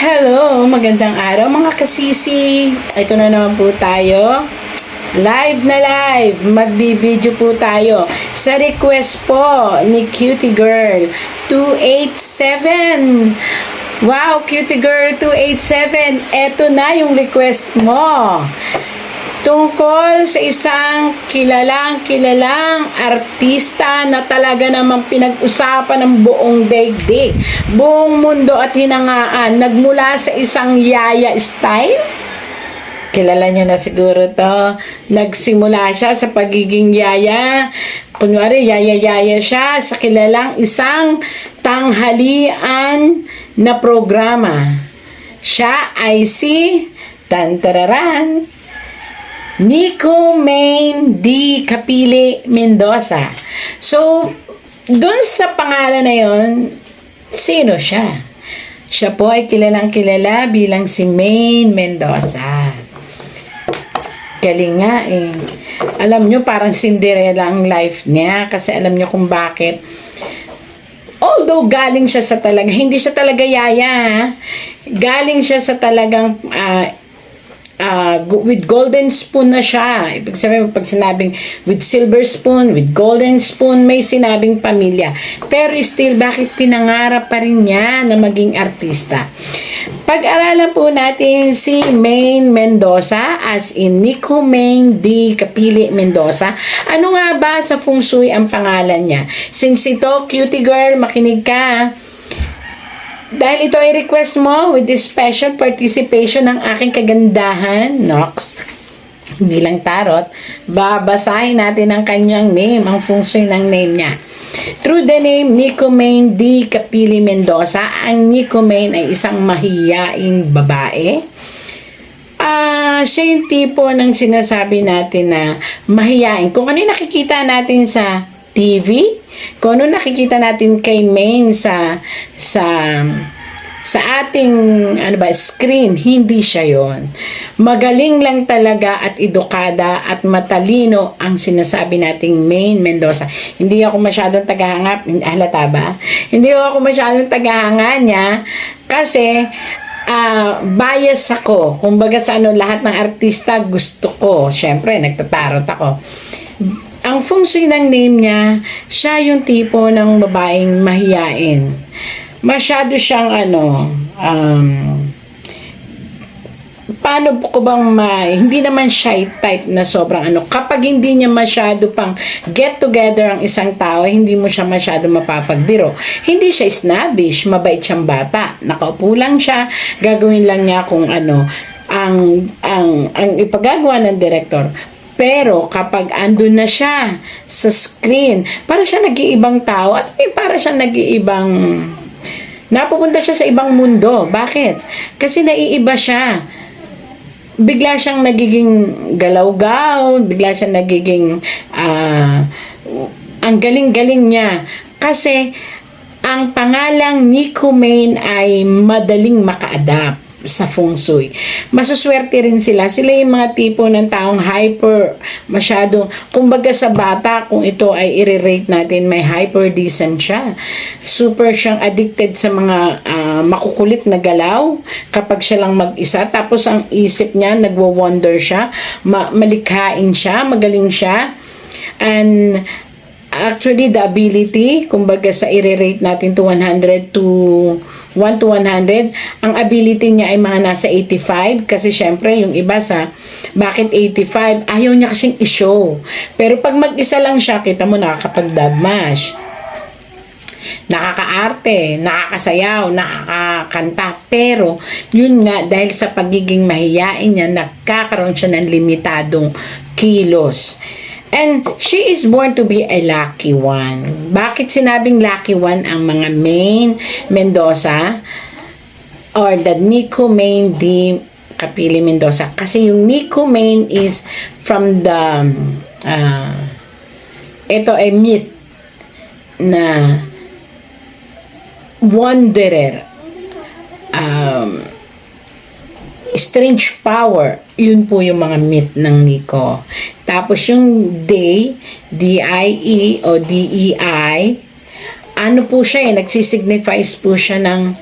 Hello, magandang araw mga kasisi. Ito na naman po tayo. Live na live. Magbibideo po tayo sa request po ni Cutie Girl 287. Wow, Cutie Girl 287. Ito na yung request mo. Tungkol sa isang kilalang kilalang artista na talaga namang pinag-usapan ng buong daigdig, buong mundo at hinangaan, nagmula sa isang yaya style. Kilala niyo na siguro to. Nagsimula siya sa pagiging yaya. Kunwari, yaya-yaya siya sa kilalang isang tanghalian na programa. Siya ay si Tantararan Nico Main D. Capili Mendoza. So, dun sa pangalan na yon, sino siya? Siya po ay kilalang kilala bilang si Main Mendoza. Galing nga eh. Alam nyo, parang Cinderella ang life niya kasi alam nyo kung bakit. Although galing siya sa talaga, hindi siya talaga yaya. Galing siya sa talagang ah, gu- with golden spoon na siya. Ibig sabihin, pag sinabing with silver spoon, with golden spoon, may sinabing pamilya. Pero still, bakit pinangarap pa rin niya na maging artista? Pag-aralan po natin si Maine Mendoza as in Nico Maine D. Capili Mendoza. Ano nga ba sa feng shui ang pangalan niya? Since ito, cutie girl, makinig ka. Ah. Dahil ito ay request mo with this special participation ng aking kagandahan, Nox, bilang tarot, babasahin natin ang kanyang name, ang shui ng name niya. Through the name Nico Main D. Capili Mendoza, ang Nico Main ay isang mahiyaing babae. Ah, siya yung tipo ng sinasabi natin na mahiyain. Kung ano yung nakikita natin sa TV, kung ano nakikita natin kay Main sa sa sa ating ano ba screen, hindi siya 'yon. Magaling lang talaga at edukada at matalino ang sinasabi nating Main Mendoza. Hindi ako masyadong tagahanga, halata ba? Hindi ako masyadong tagahanga niya kasi ah bias ako. Kumbaga sa ano, lahat ng artista gusto ko. Siyempre, nagtatarot ako. Ang feng shui ng name niya, siya yung tipo ng babaeng mahiyain. Masyado siyang ano, um, paano ko bang ma, hindi naman shy type na sobrang ano, kapag hindi niya masyado pang get together ang isang tao, hindi mo siya masyado mapapagbiro. Hindi siya snobbish, mabait siyang bata. Nakaupo lang siya, gagawin lang niya kung ano, ang, ang, ang ipagagawa ng director. Pero kapag andun na siya sa screen, para siya nag-iibang tao at may para siya nag-iibang napupunta siya sa ibang mundo. Bakit? Kasi naiiba siya bigla siyang nagiging galaw-gaw, bigla siyang nagiging ah, ang galing-galing niya. Kasi ang pangalang Nico Main ay madaling maka-adapt sa feng shui. Masuswerte rin sila. Sila yung mga tipo ng taong hyper, masyadong, kumbaga sa bata, kung ito ay i-rate natin, may hyper decent siya. Super siyang addicted sa mga ah, makukulit na galaw kapag siya lang mag-isa. Tapos ang isip niya, nagwo-wonder siya, ma- malikhain siya, magaling siya. And actually the ability, kumbaga sa i-rate natin to 100 to 1 to 100, ang ability niya ay mga nasa 85 kasi syempre yung iba sa bakit 85, ayaw niya kasing i-show. Pero pag mag-isa lang siya, kita mo nakakapag-dub mash nakakaarte, nakakasayaw, nakakakanta. Pero, yun nga, dahil sa pagiging mahiyain niya, nagkakaroon siya ng limitadong kilos. And she is born to be a lucky one. Bakit sinabing lucky one ang mga main Mendoza or the Nico Main D Kapili Mendoza? Kasi yung Nico Main is from the uh, ito ay myth na wanderer um, strange power yun po yung mga myth ng Nico tapos yung day D-I-E o D-E-I ano po siya eh nagsisignify po siya ng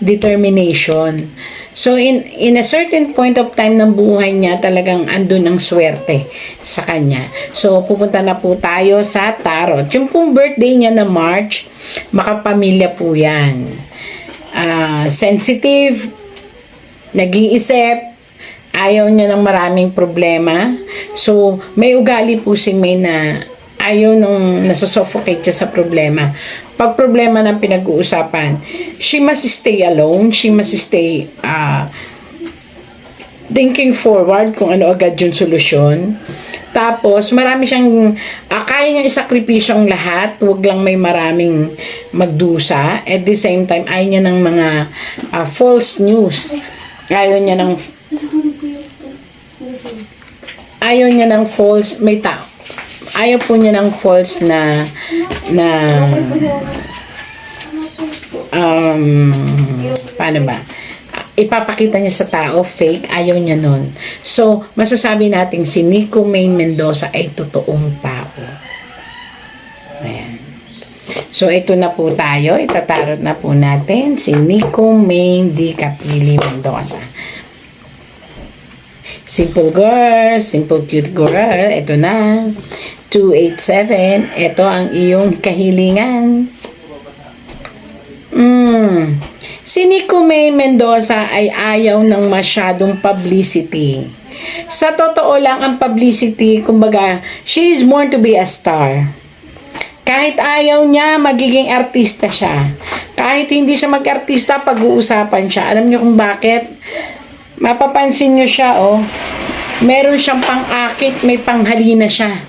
determination. So in in a certain point of time ng buhay niya talagang andun ang swerte sa kanya. So pupunta na po tayo sa tarot. Yung pong birthday niya na March, makapamilya po 'yan. Ah, sensitive, nag-iisip, ayaw niya ng maraming problema. So, may ugali po si May na ayaw nung nasusuffocate siya sa problema. Pag problema ng pinag-uusapan, she must stay alone, she must stay ah, thinking forward kung ano agad yung solusyon. Tapos, marami siyang, ah, kaya niyang isakripisyo ang lahat, wag lang may maraming magdusa. At the same time, ayaw niya ng mga ah, false news. Ayaw niya ng, Nasusunog. Nasusunog. ayaw niya ng false, may tao. Ayaw po niya ng false na, na, um, paano ba? Ipapakita niya sa tao, fake, ayaw niya nun. So, masasabi natin si Nico Main Mendoza ay totoong tao. So, ito na po tayo. Itatarot na po natin si Nico Main Di Capili Mendoza. Simple girl, simple cute girl. Ito na. 287. Ito ang iyong kahilingan. Mm. Si Nico May Mendoza ay ayaw ng masyadong publicity. Sa totoo lang ang publicity, kumbaga, she is born to be a star. Kahit ayaw niya, magiging artista siya. Kahit hindi siya mag-artista, pag-uusapan siya. Alam niyo kung bakit? Mapapansin niyo siya, oh. Meron siyang pang-akit, may panghalina siya.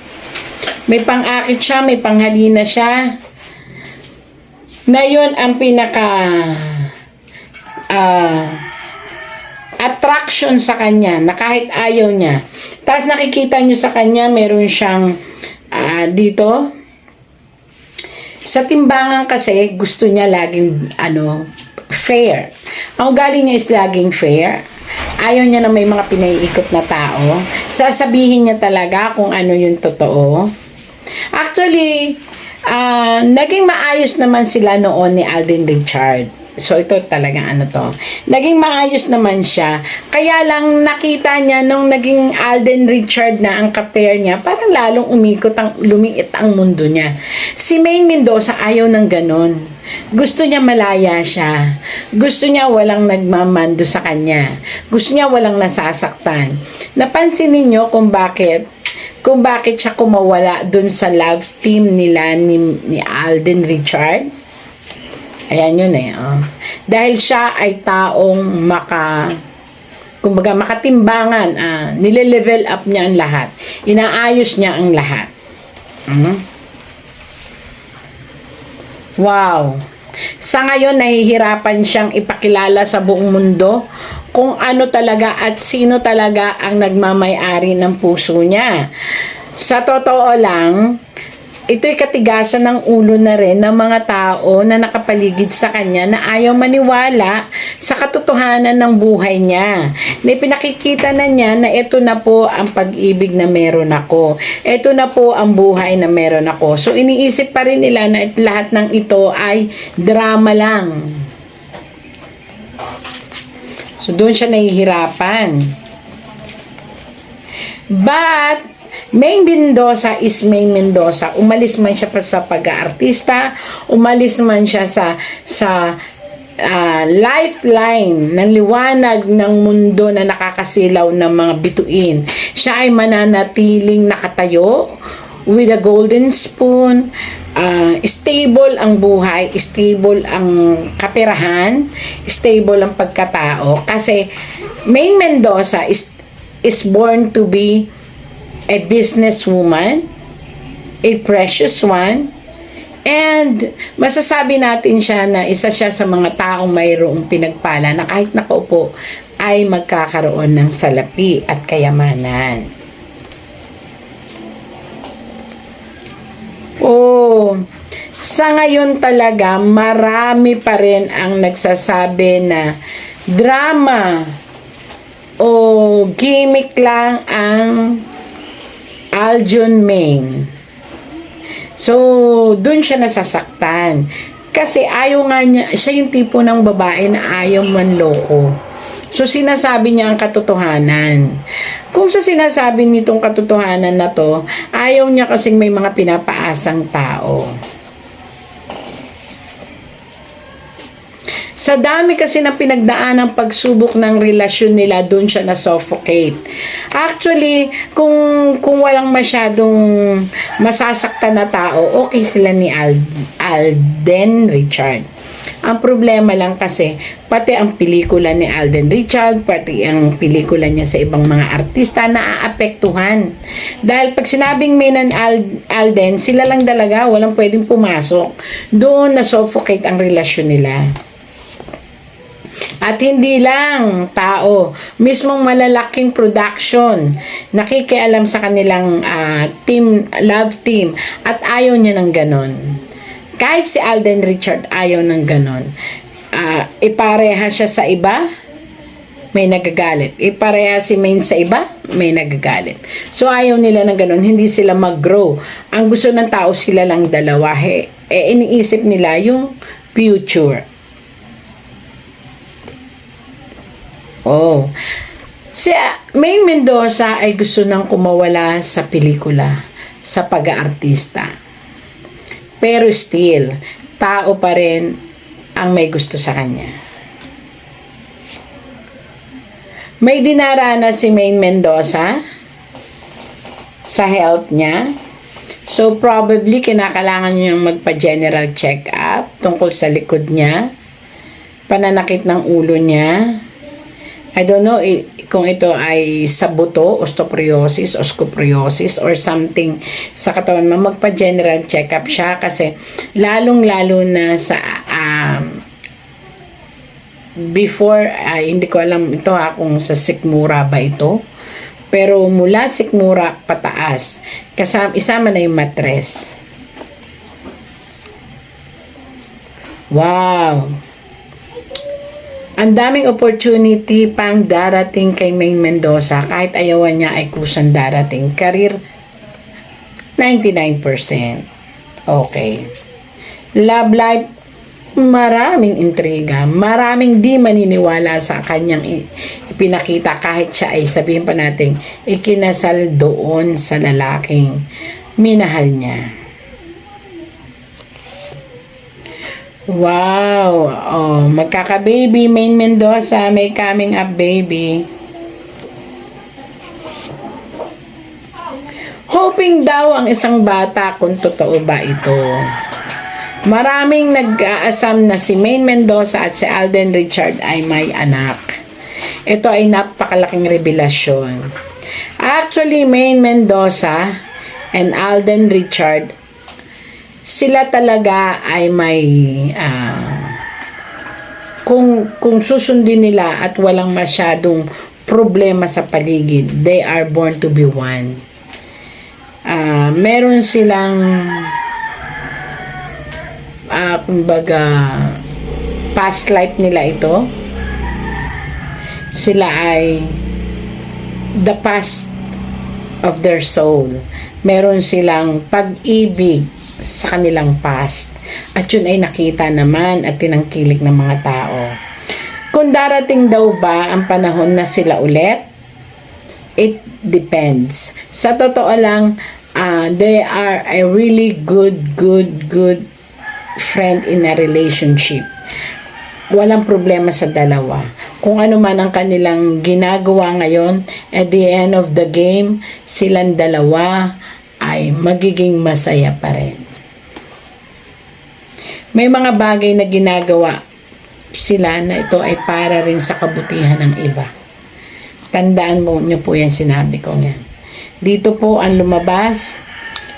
May pang-akit siya, may panghalina siya. Na yun ang pinaka ah, attraction sa kanya na kahit ayaw niya. Tapos nakikita niyo sa kanya, meron siyang ah, dito, sa timbangan kasi, gusto niya laging, ano, fair. Ang ugali niya is laging fair. Ayaw niya na may mga pinaiikot na tao. Sasabihin niya talaga kung ano yung totoo. Actually, ah, naging maayos naman sila noon ni Alden Richard. So, ito talagang ano to. Naging maayos naman siya. Kaya lang nakita niya nung naging Alden Richard na ang kapair niya, parang lalong umikot ang, lumiit ang mundo niya. Si Maine Mendoza ayaw ng ganon. Gusto niya malaya siya. Gusto niya walang nagmamando sa kanya. Gusto niya walang nasasaktan. Napansin ninyo kung bakit kung bakit siya kumawala dun sa love team nila ni, ni Alden Richard? Ayan yun eh. Oh. Dahil siya ay taong maka kumbaga makatimbangan, ah, nile-level up niya ang lahat. Inaayos niya ang lahat. Mhm. Wow. Sa ngayon, nahihirapan siyang ipakilala sa buong mundo kung ano talaga at sino talaga ang nagmamay-ari ng puso niya. Sa totoo lang, ito'y katigasan ng ulo na rin ng mga tao na nakapaligid sa kanya na ayaw maniwala sa katotohanan ng buhay niya. Na pinakikita na niya na ito na po ang pag-ibig na meron ako. Ito na po ang buhay na meron ako. So iniisip pa rin nila na lahat ng ito ay drama lang. So doon siya nahihirapan. But, Maine Mendoza is Maine Mendoza. Umalis man siya sa pag-aartista, umalis man siya sa sa ah, lifeline ng liwanag ng mundo na nakakasilaw ng mga bituin. Siya ay mananatiling nakatayo with a golden spoon, ah, stable ang buhay, stable ang kaperahan, stable ang pagkatao. Kasi Maine Mendoza is, is born to be a businesswoman, a precious one, and masasabi natin siya na isa siya sa mga taong mayroong pinagpala na kahit nakaupo ay magkakaroon ng salapi at kayamanan. Oh, sa ngayon talaga marami pa rin ang nagsasabi na drama o gimmick lang ang Aljon Main. So, dun siya nasasaktan. Kasi ayaw nga niya, siya yung tipo ng babae na ayaw manloko. So sinasabi niya ang katotohanan. Kung sa sinasabi nitong katotohanan na to, ayaw niya kasing may mga pinapaasang tao. Sa dami kasi na pinagdaan ng pagsubok ng relasyon nila, doon siya na suffocate. Actually, kung kung walang masyadong masasaktan na tao, okay sila ni Al, Alden Richard. Ang problema lang kasi, pati ang pelikula ni Alden Richard, pati ang pelikula niya sa ibang mga artista na aapektuhan. Dahil pag sinabing may ng Al- Alden, sila lang dalaga, walang pwedeng pumasok. Doon na suffocate ang relasyon nila. At hindi lang tao, mismong malalaking production, nakikialam sa kanilang ah, team, love team, at ayaw niya ng ganon. Kahit si Alden Richard ayaw ng ganon. Ah, ipareha siya sa iba, may nagagalit. Ipareha si Maine sa iba, may nagagalit. So ayaw nila ng ganon, hindi sila mag-grow. Ang gusto ng tao sila lang dalawa. He, eh, iniisip nila yung future. Oh. Si Maine Mendoza ay gusto nang kumawala sa pelikula, sa pag-aartista. Pero still, tao pa rin ang may gusto sa kanya. May dinarana si Maine Mendoza sa health niya. So, probably, kinakailangan niya magpa-general check-up tungkol sa likod niya, pananakit ng ulo niya, I don't know kung ito ay sa buto, osteoporosis, oscopriosis, or something sa katawan mo. Magpa-general check-up siya kasi lalong-lalo na sa um, before, ay hindi ko alam ito ha kung sa sikmura ba ito. Pero mula sikmura pataas, kasama, isama na yung matres. Wow! Ang daming opportunity pang darating kay Maine Mendoza kahit ayawan niya ay kusang darating. Career 99%. Okay. Love life maraming intriga, maraming di maniniwala sa kanyang ipinakita kahit siya ay sabihin pa natin ikinasal doon sa lalaking minahal niya. Wow! Oh, magkaka-baby, Main Mendoza, may coming up baby. Hoping daw ang isang bata kung totoo ba ito. Maraming nag-aasam na si Main Mendoza at si Alden Richard ay may anak. Ito ay napakalaking revelasyon. Actually, Main Mendoza and Alden Richard sila talaga ay may ah, kung kung susundin nila at walang masyadong problema sa paligid, they are born to be one. Ah, meron silang ah, kumbaga past life nila ito. Sila ay the past of their soul. Meron silang pag-ibig sa kanilang past. At yun ay nakita naman at tinangkilik ng mga tao. Kung darating daw ba ang panahon na sila ulit, it depends. Sa totoo lang, ah, they are a really good, good, good friend in a relationship. Walang problema sa dalawa. Kung ano man ang kanilang ginagawa ngayon, at the end of the game, silang dalawa ay magiging masaya pa rin. May mga bagay na ginagawa sila na ito ay para rin sa kabutihan ng iba. Tandaan mo niyo po yan, sinabi ko yan. Dito po ang lumabas.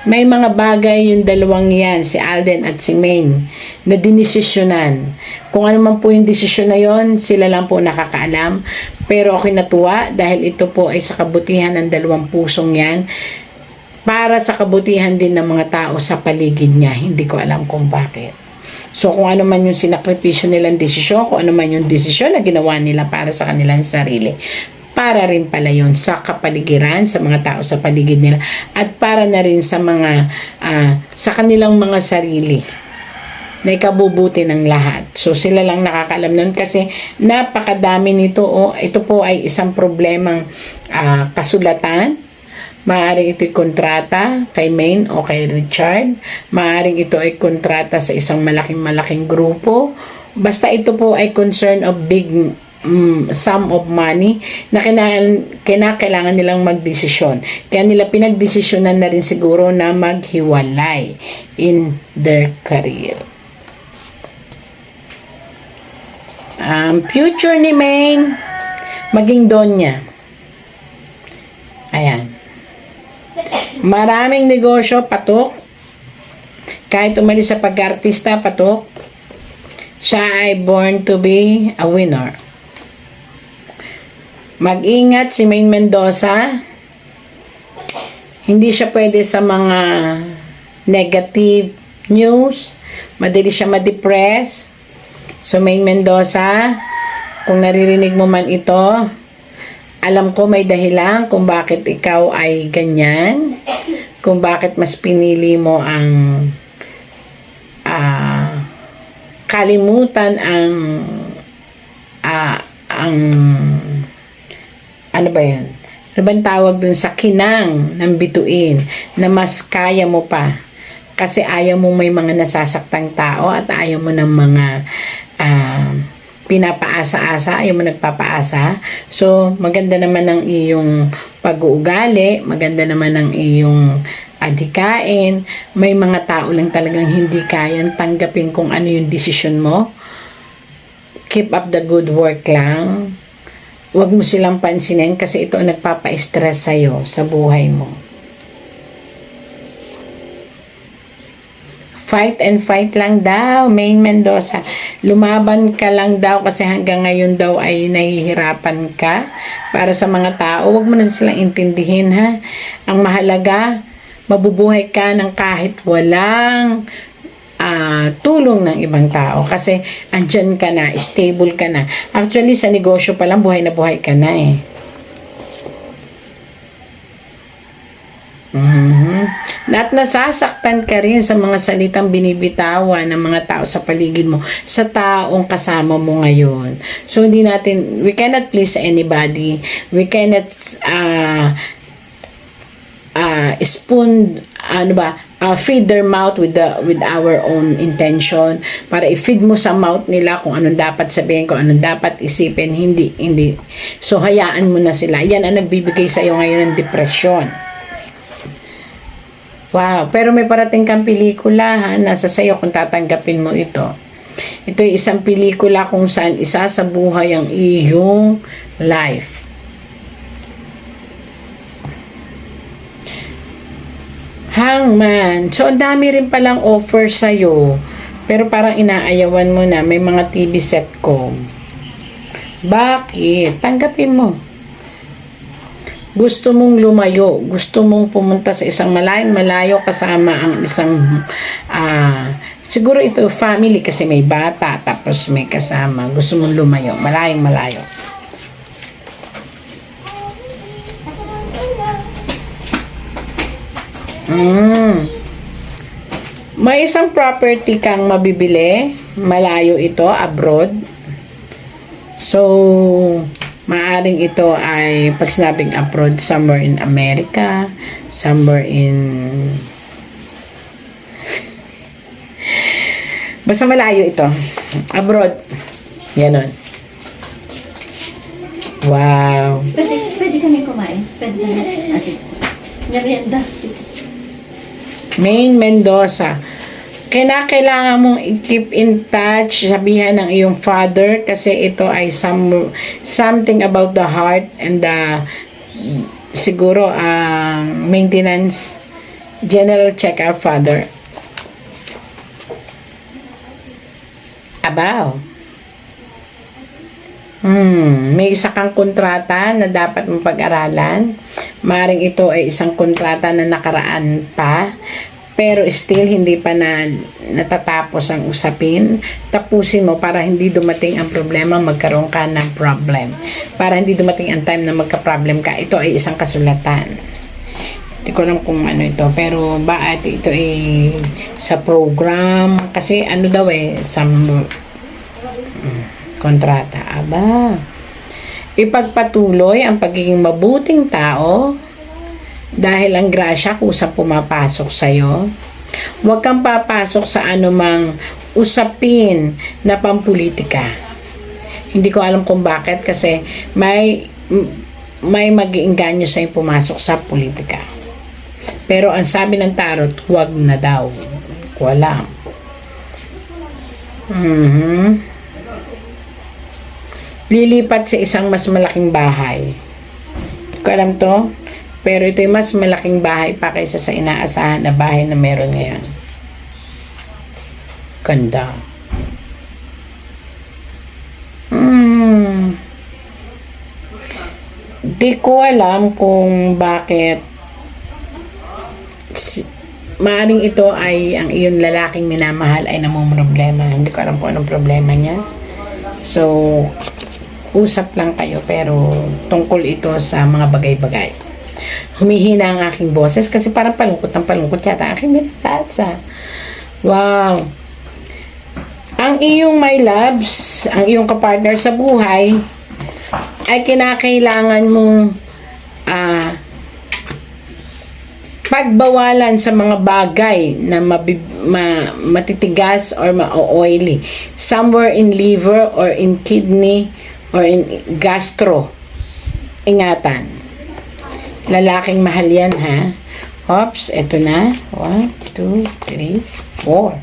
May mga bagay yung dalawang yan, si Alden at si Maine, na dinesisyonan. Kung ano man po yung desisyon na yon, sila lang po nakakaalam. Pero ako natuwa dahil ito po ay sa kabutihan ng dalawang pusong yan para sa kabutihan din ng mga tao sa paligid niya. Hindi ko alam kung bakit. So kung ano man yung sinakripisyo nilang desisyon, kung ano man yung desisyon na ginawa nila para sa kanilang sarili, para rin pala yun sa kapaligiran, sa mga tao sa paligid nila, at para na rin sa mga, ah, sa kanilang mga sarili. na ikabubuti ng lahat. So sila lang nakakaalam nun kasi napakadami nito. Oh, ito po ay isang problemang ah, kasulatan. Maaring ito'y kontrata kay Maine o kay Richard. Maaring ito ay kontrata sa isang malaking-malaking grupo. Basta ito po ay concern of big mm, sum of money na kinakailangan nilang magdesisyon. Kaya nila pinagdesisyonan na rin siguro na maghiwalay in their career. Um, future ni Maine, maging donya. Ayan. Maraming negosyo, patok. Kahit umalis sa pag-artista, patok. Siya ay born to be a winner. Mag-ingat si Maine Mendoza. Hindi siya pwede sa mga negative news. Madali siya ma-depress. So, Maine Mendoza, kung naririnig mo man ito, alam ko may dahilan kung bakit ikaw ay ganyan. Kung bakit mas pinili mo ang ah, kalimutan ang ah, ang ano ba yan? Ano ba tawag dun sa kinang ng bituin na mas kaya mo pa? Kasi ayaw mo may mga nasasaktang tao at ayaw mo ng mga ah, pinapaasa-asa, ayaw mo nagpapaasa. So, maganda naman ang iyong pag-uugali, maganda naman ang iyong adhikain. May mga tao lang talagang hindi kayang tanggapin kung ano yung desisyon mo. Keep up the good work lang. Huwag mo silang pansinin kasi ito ang nagpapa-stress sa'yo sa buhay mo. Fight and fight lang daw, Main Mendoza. Lumaban ka lang daw kasi hanggang ngayon daw ay nahihirapan ka para sa mga tao. Huwag mo na silang intindihin ha. Ang mahalaga, mabubuhay ka ng kahit walang ah, tulong ng ibang tao kasi andyan ka na, stable ka na. Actually, sa negosyo pa lang, buhay na buhay ka na eh. Mhm. At nasasaktan ka rin sa mga salitang binibitawan ng mga tao sa paligid mo, sa taong kasama mo ngayon. So, hindi natin, we cannot please anybody. We cannot uh, uh, spoon, ano ba, uh, feed their mouth with the with our own intention para i-feed mo sa mouth nila kung anong dapat sabihin kung anong dapat isipin hindi hindi so hayaan mo na sila yan ang nagbibigay sa iyo ngayon ng depression Wow, pero may parating kang pelikula ha, nasa sayo kung tatanggapin mo ito. Ito ay isang pelikula kung saan isa sa buhay ang iyong life. Hangman. So, ang dami rin palang offer sa'yo. Pero parang inaayawan mo na. May mga TV set ko. Bakit? Tanggapin mo gusto mong lumayo, gusto mong pumunta sa isang malayong malayo kasama ang isang ah siguro ito family kasi may bata tapos may kasama, gusto mong lumayo, malayong malayo. Mm. May isang property kang mabibili, malayo ito, abroad. So, Maaring ito ay pag sinabing abroad, somewhere in America, somewhere in... Basta malayo ito. Abroad. Ganon. Wow. Pwede, pwede kami kumain. Pwede kami. Asi. Merienda. Main Mendoza. Kaya kailangan mong i-keep in touch, sabihan ng iyong father kasi ito ay some, something about the heart and the siguro ang maintenance general check our father. Abaw. Hmm, may isa kang kontrata na dapat mong pag-aralan. Maring ito ay isang kontrata na nakaraan pa pero still hindi pa na natatapos ang usapin, tapusin mo para hindi dumating ang problema, magkaroon ka ng problem. Para hindi dumating ang time na magka-problem ka. Ito ay isang kasulatan. Hindi ko alam kung ano ito. Pero bakit ito ay sa program? Kasi ano daw eh, sa kontrata. Aba. Ipagpatuloy ang pagiging mabuting tao dahil ang grasya kusang pumapasok sa'yo. Huwag kang papasok sa anumang usapin na pampolitika. Hindi ko alam kung bakit kasi may may mag-iinganyo sa pumasok sa politika. Pero ang sabi ng tarot, huwag na daw. Wala. Mhm. Lilipat sa isang mas malaking bahay. Hindi ko alam to. Pero ito yung mas malaking bahay pa kaysa sa inaasahan na bahay na meron ngayon. Ganda. Hmm. Di ko alam kung bakit maaring ito ay ang iyong lalaking minamahal ay namumroblema. Hindi ko alam kung anong problema niya. So, usap lang kayo pero tungkol ito sa mga bagay-bagay. Humihina ang aking boses kasi parang palungkot ang palungkot yata ang aking binabasa. Wow! Ang iyong my loves, ang iyong kapartner sa buhay, ay kinakailangan mong ah pagbawalan sa mga bagay na mabib- ma- matitigas or ma-oily. Somewhere in liver or in kidney or in gastro. Ingatan. Lalaking mahal yan, ha? Oops, eto na. One, two, three, four.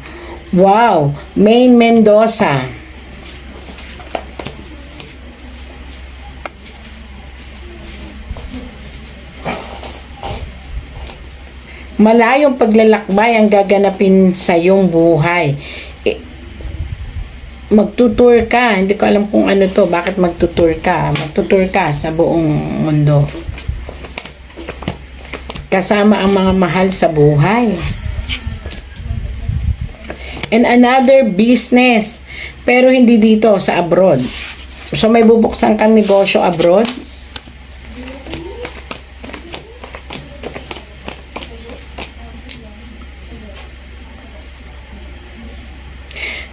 Wow! Maine Mendoza. Malayong paglalakbay ang gaganapin sa iyong buhay. Magtutour ka. Hindi ko alam kung ano to. Bakit magtutour ka? Magtutour ka sa buong mundo. Kasama ang mga mahal sa buhay. And another business. Pero hindi dito, sa abroad. So may bubuksan kang negosyo abroad.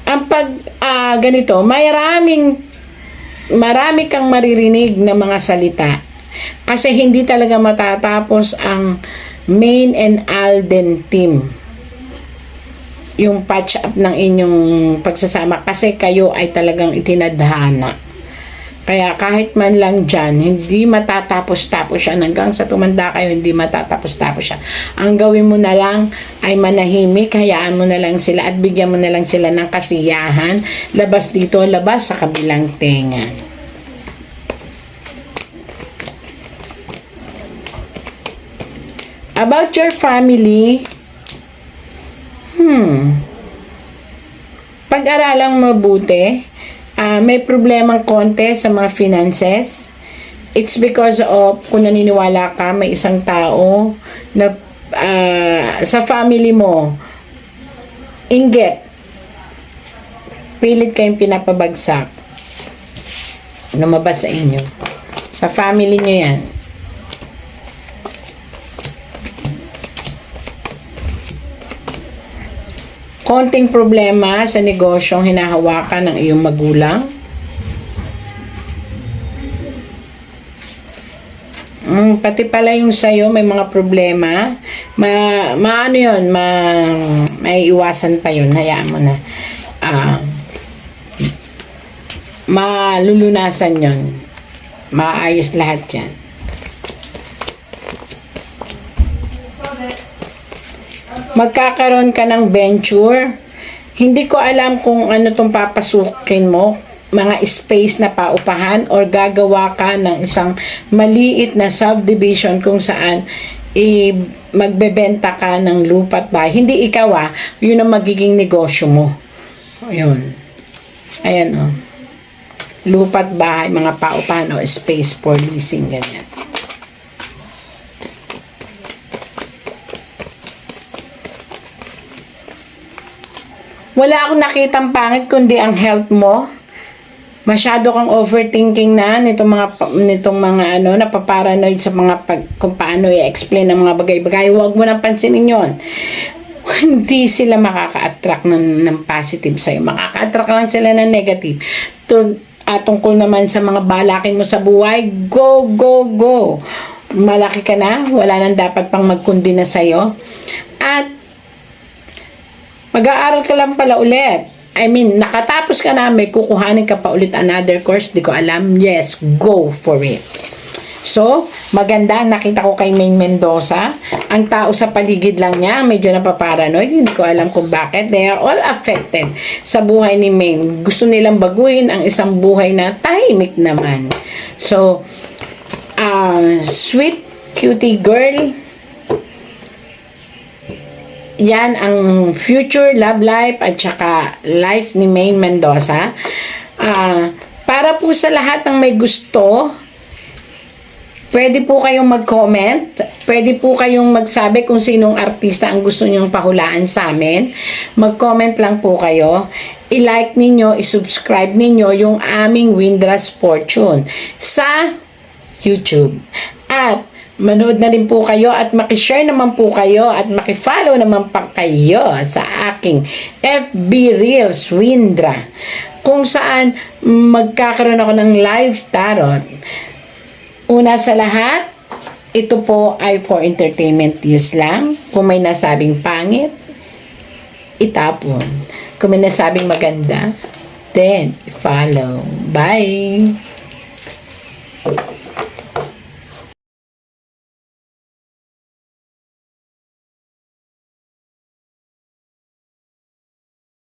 ang pag ah, ganito, maraming marami kang maririnig na mga salita kasi hindi talaga matatapos ang main and Alden team yung patch up ng inyong pagsasama kasi kayo ay talagang itinadhana. Kaya kahit man lang dyan, hindi matatapos-tapos siya. Hanggang sa tumanda kayo, hindi matatapos-tapos siya. Ang gawin mo na lang ay manahimik, hayaan mo na lang sila at bigyan mo na lang sila ng kasiyahan. Labas dito, labas sa kabilang tenga. About your family, hmm, pag-aralang mabuti, ah, may problemang konti sa mga finances. It's because of kung naniniwala ka, may isang tao na ah, sa family mo, inggit, pilit kayong pinapabagsak. Lumabas sa inyo. Sa family nyo yan. Konting problema sa negosyong hinahawakan ng iyong magulang. Mm, pati pala yung sa'yo may mga problema. Ma, maano yun, ma, may iwasan pa yun. Hayaan mo na. Ah, malulunasan yun. Maayos lahat yan. Magkakaroon ka ng venture. Hindi ko alam kung ano tong papasukin mo, mga space na paupahan or gagawa ka ng isang maliit na subdivision kung saan i magbebenta ka ng lupa at bahay. Hindi ikaw ah, yun ang magiging negosyo mo. Ayun. Ayan oh. Lupa at bahay, mga paupahan o space for leasing, ganyan. Wala akong nakitang pangit kundi ang health mo. masyado kang overthinking na nitong mga nitong mga ano napaparanoid sa mga pag, kung paano i-explain ang mga bagay-bagay huwag mo nang pansinin yon hindi sila makaka-attract ng, ng positive sa'yo. Makaka-attract lang sila ng negative. To, at tungkol naman sa mga balakin mo sa buhay, go, go, go. Malaki ka na, wala nang dapat pang magkundi na sa'yo. At mag-aaral ka lang pala ulit. I mean, nakatapos ka na, may kukuhanin ka pa ulit another course, di ko alam. Yes, go for it. So, maganda, nakita ko kay Maine Mendoza. Ang tao sa paligid lang niya, medyo napaparanoid. Hindi ko alam kung bakit. They are all affected sa buhay ni Maine. Gusto nilang baguhin ang isang buhay na tahimik naman. So, ah, sweet, cutie girl, yan ang future love life at saka life ni Maine Mendoza. Ah, para po sa lahat ng may gusto, pwede po kayong mag-comment. Pwede po kayong magsabi kung sinong artista ang gusto nyong pahulaan sa amin. Mag-comment lang po kayo. I-like ninyo, i-subscribe ninyo yung aming Windras Fortune sa YouTube. At manood na rin po kayo at makishare naman po kayo at makifollow naman pa kayo sa aking FB Reels Windra kung saan magkakaroon ako ng live tarot. Una sa lahat, ito po ay for entertainment use lang. Kung may nasabing pangit, itapon. Kung may nasabing maganda, then follow. Bye!